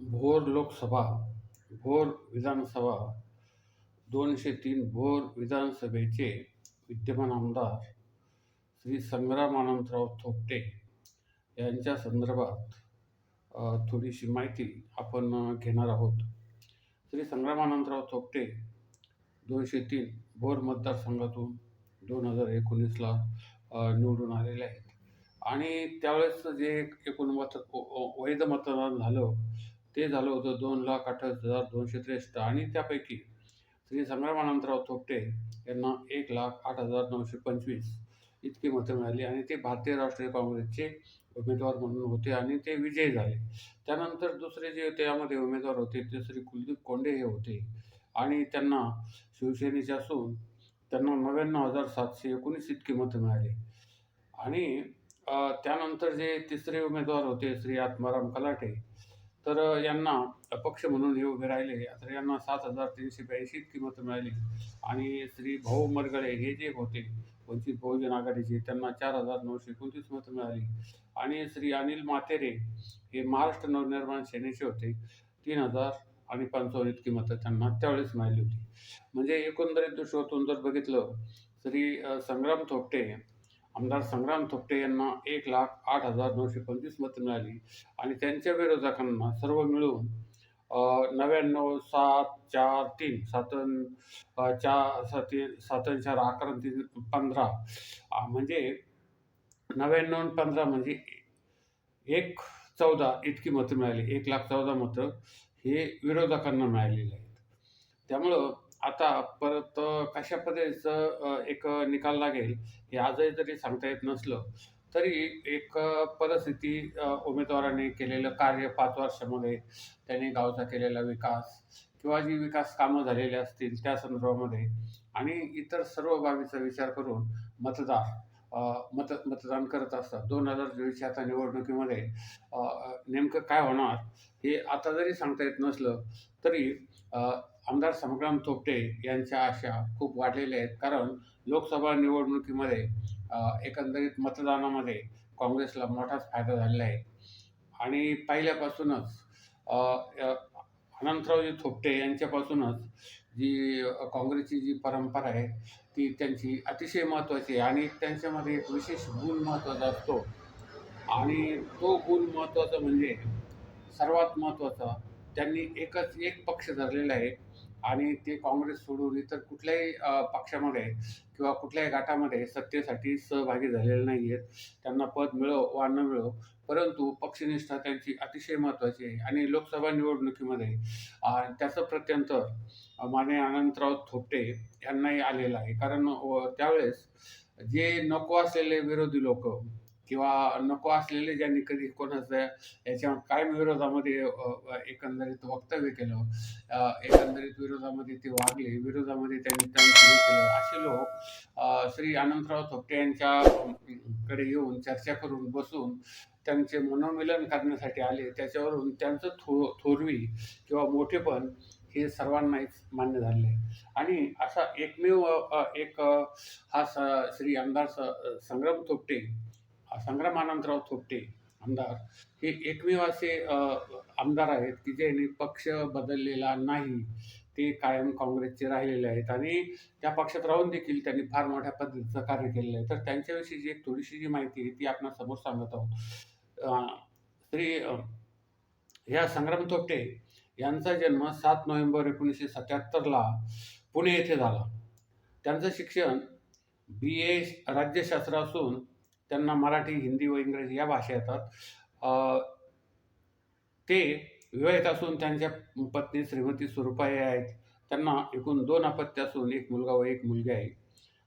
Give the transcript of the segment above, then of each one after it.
भोर लोकसभा भोर विधानसभा दोनशे तीन भोर विधानसभेचे विद्यमान आमदार श्री संग्राम अनंतराव थोपटे यांच्या संदर्भात थोडीशी माहिती आपण घेणार आहोत. श्री संग्राम अनंतराव थोपटे दोनशे तीन भोर मतदारसंघातून दोन हजार एकोणीसला निवडून आलेले आहेत. आणि त्यावेळेस जे एकूण मत वैध मतदान झालं ते झालं होतं दोन लाख अठ्ठावीस हजार दोनशे त्रेसष्ट. आणि त्यापैकी श्री संग्रामानंतराव थोपटे यांना एक लाख आठ हजार नऊशे पंचवीस इतकी मतं मिळाली. आणि ते भारतीय राष्ट्रीय काँग्रेसचे उमेदवार म्हणून होते आणि ते विजयी झाले. त्यानंतर दुसरे जे त्यामध्ये उमेदवार होते ते श्री कुलदीप कोंडे हे होते. आणि त्यांना शिवसेनेचे असून त्यांना नव्याण्णव हजार सातशे एकोणीस इतकी मतं मिळाली. आणि त्यानंतर जे तिसरे उमेदवार होते श्री आत्माराम कलाटे तर यांना अपक्ष म्हणून हे उभे राहिले. तर यांना सात हजार तीनशे ब्याऐंशी इतकी मतं मिळाली. आणि श्री भाऊ मरगळे हे जे होते वंचित बहुजन आघाडीचे त्यांना चार हजार नऊशे एकोणतीस मतं मिळाली. आणि श्री अनिल मातेरे हे महाराष्ट्र नवनिर्माण सेनेचे होते. तीन हजार आणि पंचावन्न इतकी मतं त्यांना त्यावेळेस मिळाली होती. म्हणजे एकंदरीत दृष्टीतून जर बघितलं श्री संग्राम थोपटे आमदार संग्राम थोपटे यांना एक लाख आठ हजार नऊशे पंचवीस मतं मिळाली. आणि त्यांच्या विरोधकांना सर्व मिळून नव्याण्णव सात चार तीन सातन चार साती सातन चार अकरा तीन पंधरा म्हणजे नव्याण्णव पंधरा म्हणजे एक चौदा इतकी मतं मिळाली. एक लाख चौदा मतं हे विरोधकांना मिळालेली आहेत. त्यामुळं आता परत कशा पद्धतीचं एक निकाल लागेल हे आजही जरी सांगता येत नसलं तरी एक परिस्थिती उमेदवाराने केलेलं कार्य पाच वर्षामध्ये त्याने गावचा केलेला विकास किंवा जी विकास कामं झालेली असतील त्या संदर्भामध्ये आणि इतर सर्व बाबीचा विचार करून मतदार मत मतदान करत असतात. दोन हजार चोवीसच्या आता निवडणुकीमध्ये नेमकं काय होणार हे आता जरी सांगता येत नसलं तरी आमदार संग्राम थोपटे यांच्या आशा खूप वाढलेल्या आहेत. कारण लोकसभा निवडणुकीमध्ये एकंदरीत मतदानामध्ये काँग्रेसला मोठाच फायदा झालेला आहे. आणि पहिल्यापासूनच अनंतरावजी थोपटे यांच्यापासूनच जी काँग्रेसची जी परंपरा आहे ती त्यांची अतिशय महत्त्वाची आहे. आणि त्यांच्यामध्ये एक विशेष गुण महत्त्वाचा असतो. आणि तो गुण महत्त्वाचा म्हणजे सर्वात महत्त्वाचा त्यांनी एकच एक पक्ष धरलेला आहे आणि ते काँग्रेस सोडून इतर कुठल्याही पक्षामध्ये किंवा कुठल्याही गटामध्ये सत्तेसाठी सहभागी झालेले नाही आहेत. त्यांना पद मिळो वा न मिळो परंतु पक्षनिष्ठा त्यांची अतिशय महत्त्वाची आहे. आणि लोकसभा निवडणुकीमध्ये त्याचं प्रत्यंतर माने अनंतराव थोपटे यांनाही आलेलं आहे. कारण त्यावेळेस जे नको असलेले विरोधी लोक किंवा नको असलेले ज्यांनी कधी कोणाचं याच्या कायम विरोधामध्ये एकंदरीत वक्तव्य केलं एकंदरीत विरोधामध्ये ते वागले विरोधामध्ये त्यांनी केलं असे लोक श्री अनंतराव थोपटे यांच्या कडे येऊन चर्चा करून बसून त्यांचे मनोमिलन करण्यासाठी आले. त्याच्यावरून त्यांचं थो थोरवी किंवा मोठेपण हे सर्वांनाच मान्य झाले. आहे आणि असा एकमेव एक हा स श्री आमदार स संग्राम थोपटे संग्रामानंतराव थोपटे आमदार हे एकमेव असे आमदार आहेत की ज्यांनी पक्ष बदललेला नाही ते कायम काँग्रेसचे राहिलेले आहेत आणि त्या पक्षात राहून देखील त्यांनी फार मोठ्या पद्धतीचं कार्य केलेलं आहे. तर त्यांच्याविषयी जी एक थोडीशी जी माहिती आहे ती आपण समोर सांगत आहोत. श्री ह्या संग्राम थोपटे यांचा जन्म सात नोव्हेंबर एकोणीसशे सत्याहत्तरला पुणे येथे झाला. त्यांचं शिक्षण बी ए राज्यशास्त्र असून त्यांना मराठी हिंदी व इंग्रजी या भाषा येतात. ते विवाहित असून त्यांच्या पत्नी श्रीमती स्वरूपाई आहेत. त्यांना एकूण दोन अपत्य असून एक मुलगा व एक मुलगी आहे.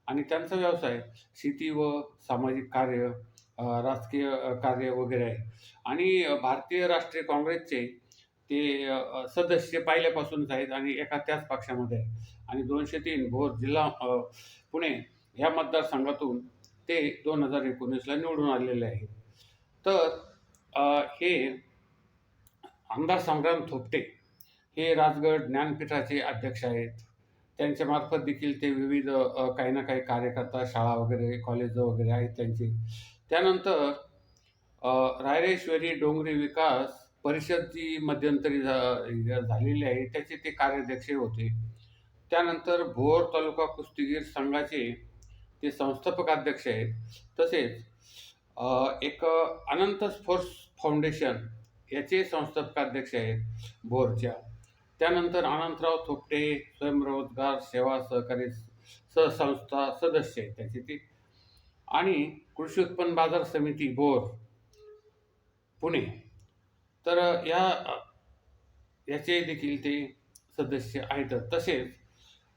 आणि त्यांचा व्यवसाय शेती व सामाजिक कार्य राजकीय कार्य वगैरे आहे. आणि भारतीय राष्ट्रीय काँग्रेसचे ते सदस्य पहिल्यापासूनच आहेत आणि एका त्याच पक्षामध्ये आहे आणि दोनशे तीन भोर जिल्हा पुणे ह्या मतदारसंघातून ते दोन हजार एकोणीसला निवडून आलेले आहेत तर हे आमदार संग्राम थोपटे हे राजगड ज्ञानपीठाचे अध्यक्ष आहेत. त्यांच्यामार्फत देखील ते विविध काही ना काही कार्यकर्ता शाळा वगैरे कॉलेज वगैरे आहेत त्यांचे. त्यानंतर रायरेश्वरी डोंगरी विकास परिषद जी मध्यंतरी झा झालेली आहे. त्याचे ते कार्याध्यक्ष होते. त्यानंतर भोर तालुका कुस्तीगीर संघाचे ते संस्थापक अध्यक्ष आहेत तसेच एक अनंत स्पोर्ट्स फाउंडेशन याचे संस्थापक अध्यक्ष आहेत भोरच्या त्यानंतर अनंतराव थोपटे स्वयंरोजगार सेवा सहकारी सहसंस्था सदस्य आहेत त्याचे ते. आणि कृषी उत्पन्न बाजार समिती बोर पुणे. तर या याचे देखील ते सदस्य आहेत. तसेच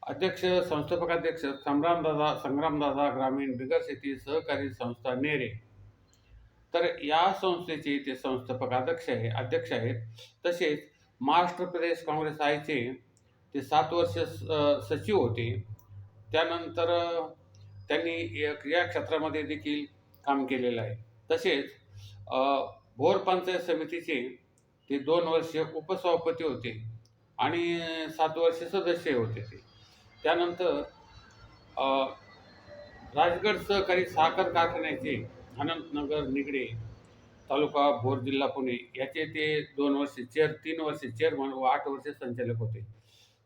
अध्यक्ष संस्थापकाध्यक्ष संग्रामदादा संग्रामदादा ग्रामीण बिगर शेती सहकारी संस्था नेरे. तर या संस्थेचे ते संस्थापक अध्यक्ष आहे अध्यक्ष आहेत. तसेच महाराष्ट्र प्रदेश काँग्रेस आयचे ते सात वर्ष स- सचिव होते. त्यानंतर त्यांनी या क्षेत्रामध्ये देखील काम केलेलं आहे. तसेच भोर पंचायत समितीचे ते दोन वर्ष उपसभापती होते आणि सात वर्ष सदस्य होते ते. त्यानंतर राजगड सहकारी साखर कारखान्याचे अनंतनगर निगडे तालुका भोर जिल्हा पुणे याचे ते दोन वर्षे चेअर तीन वर्षे चेअरमन व आठ वर्षे संचालक होते.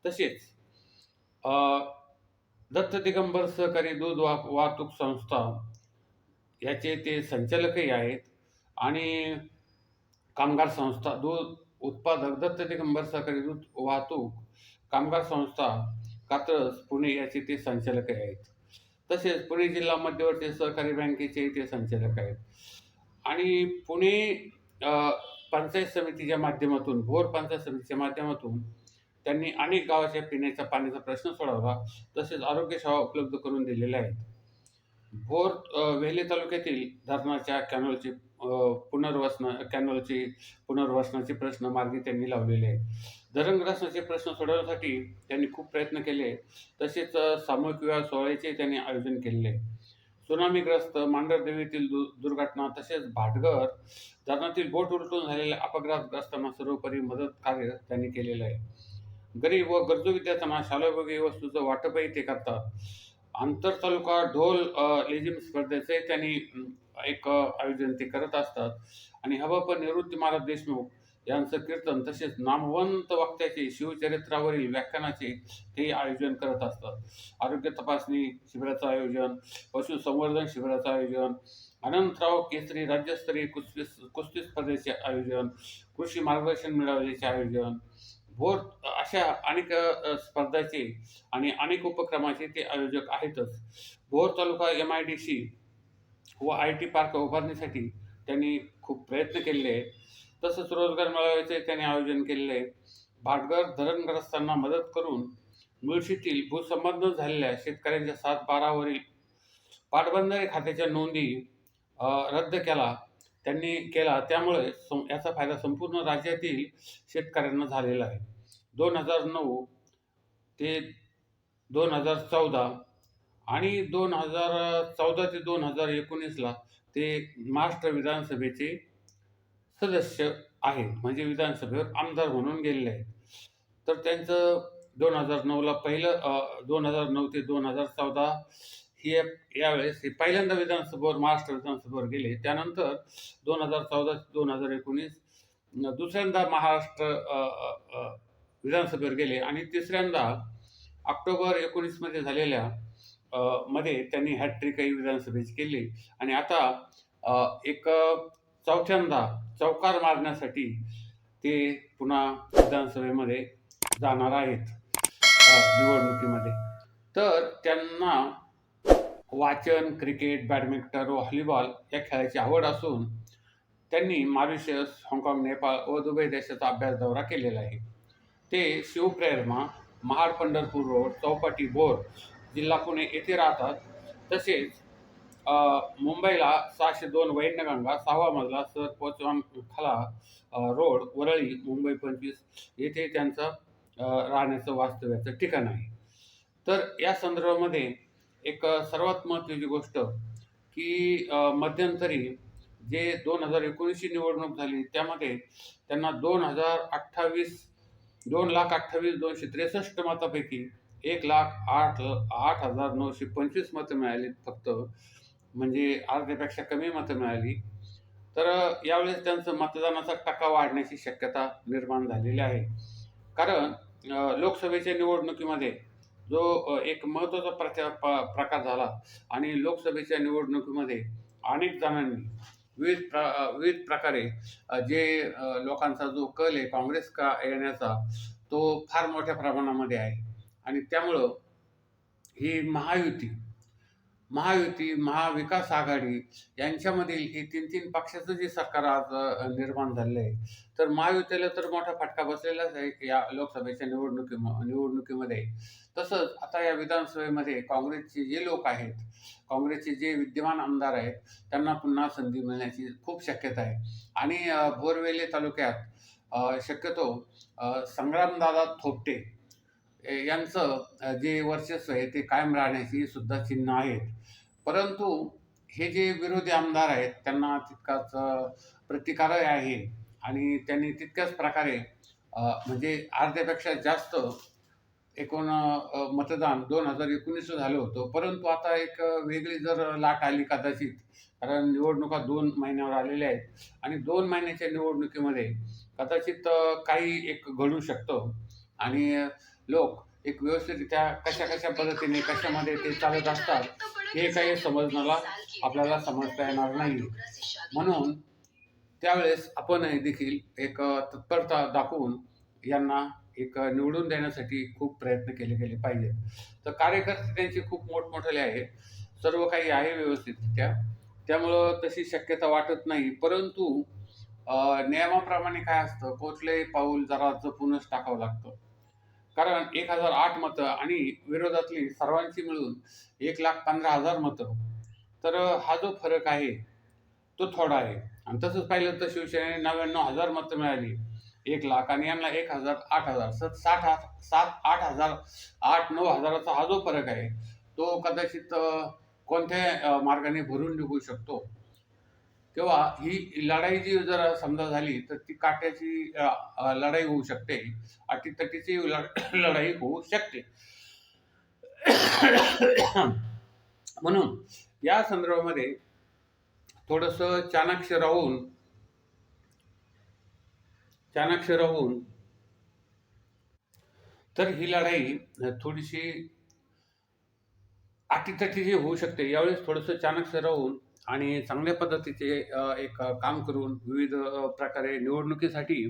तसेच दत्त दिगंबर सहकारी दूध वा वाहतूक संस्था याचे ते संचालकही आहेत आणि कामगार संस्था दूध उत्पादक दत्त दिगंबर सहकारी दूध वाहतूक कामगार संस्था कात्रज पुणे याचे ते संचालक आहेत. तसेच पुणे जिल्हा मध्यवर्ती सहकारी बँकेचे ते संचालक आहेत. आणि पुणे पंचायत समितीच्या माध्यमातून भोर पंचायत समितीच्या माध्यमातून त्यांनी अनेक गावाच्या पिण्याच्या पाण्याचा प्रश्न सोडवला तसेच आरोग्य सेवा उपलब्ध करून दिलेल्या आहेत. भोर वेले तालुक्यातील धरणाच्या कॅनॉलची पुनर्वसन कॅनॉलची पुनर्वसनाचे प्रश्न मार्गी त्यांनी लावलेले आहेत. धरणग्रासनाचे प्रश्न सोडवण्यासाठी त्यांनी खूप प्रयत्न केले. तसेच सामूहिक विवाह सोहळ्याचे त्यांनी आयोजन केलेले सुनामीग्रस्त मांढरदेवीतील दु दुर्घटना तसेच भाटघर धरणातील बोट उलटून झालेल्या अपघातग्रस्तांना सर्वोपरी मदत कार्य त्यांनी केलेलं आहे. गरीब व गरजू विद्यार्थ्यांना शालोपयोगी वस्तूचं वाटपही ते करतात. आंतर तालुका ढोल लेझिम स्पर्धेचे त्यांनी एक आयोजन ते करत असतात. आणि हवापण निवृत्ती महाराज देशमुख यांचं कीर्तन तसेच नामवंत वक्त्याचे शिवचरित्रावरील व्याख्यानाचे ते आयोजन करत असतात. आरोग्य तपासणी शिबिराचं आयोजन पशुसंवर्धन शिबिराचं आयोजन अनंतराव केसरी राज्यस्तरीय कुस्ती कुस्ती स्पर्धेचे आयोजन कृषी मार्गदर्शन मिळवण्याचे आयोजन भोर अशा अनेक स्पर्धाचे आणि अनेक उपक्रमाचे ते आयोजक आहेतच. Bhor taluka M I D C व आय टी पार्क उभारण्यासाठी त्यांनी खूप प्रयत्न केलेले आहेत. तसंच रोजगार मेळाव्याचे त्यांनी आयोजन केलेले आहे भाटघर धरणग्रस्तांना मदत करून मुळशीतील भूसंबंध झालेल्या शेतकऱ्यांच्या सात बारावरील पाटबंधारे खात्याच्या नोंदी रद्द केला त्यांनी केला. त्यामुळे सं याचा फायदा संपूर्ण राज्यातील शेतकऱ्यांना झालेला आहे. दोन हजार नऊ ते दोन हजार चौदा आणि दोन हजार चौदा ते दोन हजार एकोणीसला ते महाराष्ट्र विधानसभेचे सदस्य आहेत. म्हणजे विधानसभेवर आमदार म्हणून गेलेले आहेत. तर त्यांचं दोन हजार नऊला पहिलं दोन हजार नऊ ते दोन हजार चौदा ही यावेळेस हे पहिल्यांदा विधानसभेवर महाराष्ट्र विधानसभेवर गेले. त्यानंतर दोन हजार चौदा ते दोन हजार एकोणीस दुसऱ्यांदा महाराष्ट्र विधानसभेवर गेले. आणि तिसऱ्यांदा ऑक्टोबर एकोणीसमध्ये झालेल्या मध्ये त्यांनी हॅट्रिकही विधानसभेची केली. आणि आता एक चौथ्यांदा चौकार मारण्यासाठी ते पुन्हा विधानसभेमध्ये जाणार आहेत निवडणुकीमध्ये. तर त्यांना वाचन क्रिकेट बॅडमिंटन व व्हॉलीबॉल या खेळाची आवड असून त्यांनी मॉरिशस हाँगकाँग नेपाळ व दुबई देशाचा अभ्यास दौरा केलेला आहे. ते शिवप्रेरणा महाड पंढरपूर रोड चौपाटी बोर जिल्हा पुणे येथे राहतात. तसेच मुंबईला सहाशे दोन वैनगंगा सहावा मजला सर पोचवान खला रोड वरळी मुंबई पंचवीस येथे त्यांचं राहण्याचं वास्तव्याचं ठिकाण आहे. तर या संदर्भामध्ये एक सर्वात महत्त्वाची गोष्ट की मध्यंतरी जे दोन हजार एकोणीसची निवडणूक झाली त्यामध्ये त्यांना दोन हजार अठ्ठावीस दोन लाख अठ्ठावीस दोनशे त्रेसष्ट मतापैकी एक लाख आठ आठ हजार नऊशे पंचवीस मतं मिळाली फक्त. म्हणजे अर्ध्यापेक्षा कमी मतं मिळाली. तर यावेळेस त्यांचं मतदानाचा टक्का वाढण्याची शक्यता निर्माण झालेली आहे. कारण लोकसभेच्या निवडणुकीमध्ये जो एक महत्त्वाचा प्रचार प प्रकार झाला आणि लोकसभेच्या निवडणुकीमध्ये अनेक जणांनी विविध प्र विविध प्रकारे जे लोकांचा जो कल आहे काँग्रेस का येण्याचा तो फार मोठ्या प्रमाणामध्ये आहे. आणि त्यामुळं ही महायुती महायुती महाविकास आघाडी यांच्यामधील हे तीन तीन पक्षाचं जे सरकार आज निर्माण झालेलं आहे तर महायुतीला तर मोठा फटका बसलेलाच आहे या लोकसभेच्या निवडणुकी निवडणुकीमध्ये. तसंच आता या विधानसभेमध्ये काँग्रेसचे जे लोक आहेत काँग्रेसचे जे विद्यमान आमदार आहेत त्यांना पुन्हा संधी मिळण्याची खूप शक्यता आहे. आणि भोरवेले तालुक्यात शक्यतो संग्रामदादा थोपटे यांचं जे वर्चस्व आहे ते कायम राहण्याची सुद्धा चिन्ह आहेत. परंतु हे जे विरोधी आमदार आहेत त्यांना तितकाच प्रतिकारही आहे आणि त्यांनी तितक्याच प्रकारे म्हणजे अर्ध्यापेक्षा जास्त एकूण मतदान दोन हजार एकोणीसचं झालं होतं. परंतु आता एक वेगळी जर लाट आली कदाचित कारण निवडणुका दोन महिन्यावर आलेल्या आहेत आणि दोन महिन्याच्या निवडणुकीमध्ये कदाचित काही एक घडू शकतं आणि लोक एक व्यवस्थितरित्या कशा कशा पद्धतीने कशामध्ये ते चालत असतात हे काही समजण्याला आपल्याला समजता येणार नाही. म्हणून त्यावेळेस आपण देखील एक तत्परता दाखवून यांना एक निवडून देण्यासाठी खूप प्रयत्न केले गेले पाहिजेत. तर कार्यकर्ते त्यांचे खूप मोठमोठे आहेत सर्व काही आहे व्यवस्थितरित्या. त्यामुळं तशी शक्यता वाटत नाही. परंतु नियमाप्रमाणे काय असतं कुठलंही पाऊल जरा जपूनच टाकावं लागतं. कारण एक हजार आठ मतं आणि विरोधातली सर्वांची मिळून एक लाख पंधरा हजार मतं. तर हा जो फरक आहे तो थोडा आहे. आणि तसंच पाहिलं तर शिवसेनेने नव्याण्णव हजार मतं मिळाली. एक लाख आणि यांना एक हजार आठ हजार. सत साठ हा सात आठ हजार आठ नऊ हजाराचा हा जो फरक आहे तो कदाचित कोणत्या मार्गाने भरून निघू शकतो. तेव्हा ही लढाई जी जर समजा झाली तर ती काट्याची लढाई होऊ शकते. अटीतटीची लढ- लढाई होऊ शकते. म्हणून या संदर्भामध्ये थोडंसं चाणाक्ष राहून चाणाक्ष राहून तर ही लढाई थोडीशी अटीतटीची होऊ शकते. यावेळेस थोडंसं चाणाक्ष राहून आणि चांगल्या पद्धतीचे एक काम करून विविध प्रकारे निवडणुकीसाठी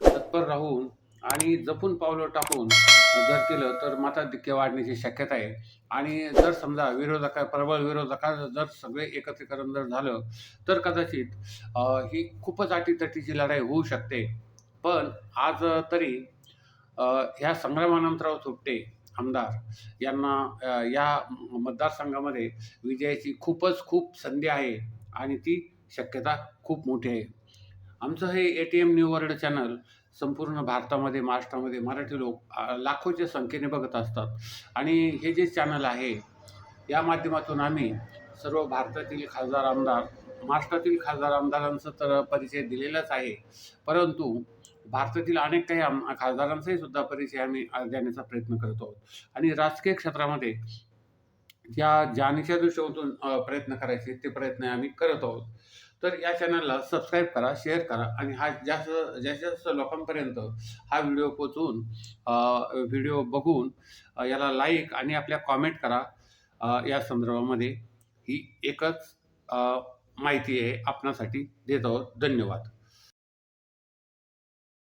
तत्पर राहून आणि जपून पावलं टाकून जर केलं तर मताधिक्य वाढण्याची शक्यता आहे. आणि जर समजा विरोधका प्रबळ विरोधका जर सगळे एकत्रीकरण जर झालं तर कदाचित ही खूपच अटीतटीची लढाई होऊ शकते. पण आज तरी ह्या संग्रामानंतराव सुटते आमदार यांना या मतदारसंघामध्ये विजयाची खूपच खूप संधी आहे आणि ती शक्यता खूप मोठी आहे. आमचं हे A T M new world channel संपूर्ण भारतामध्ये महाराष्ट्रामध्ये मराठी लोक लाखोच्या संख्येने बघत असतात. आणि हे जे चॅनल आहे या माध्यमातून आम्ही सर्व भारतातील खासदार आमदार महाराष्ट्रातील खासदार आमदारांचा तर परिचय दिलेलाच आहे. परंतु भारतातील अनेक काही आम खासदारांचाही सुद्धा परिचय आम्ही देण्याचा प्रयत्न करत आहोत. आणि राजकीय क्षेत्रामध्ये ज्या जाणीच्या दृष्टीतून प्रयत्न करायचे ते प्रयत्न आम्ही करत आहोत. तर या चॅनलला सबस्क्राईब करा शेअर करा आणि हा जास्त जास्तीत जास्त लोकांपर्यंत हा व्हिडिओ पोचवून व्हिडिओ बघून याला लाईक आणि आपल्या कॉमेंट करा. या संदर्भामध्ये ही एकच माहिती आहे आपणासाठी. देत आहोत. धन्यवाद.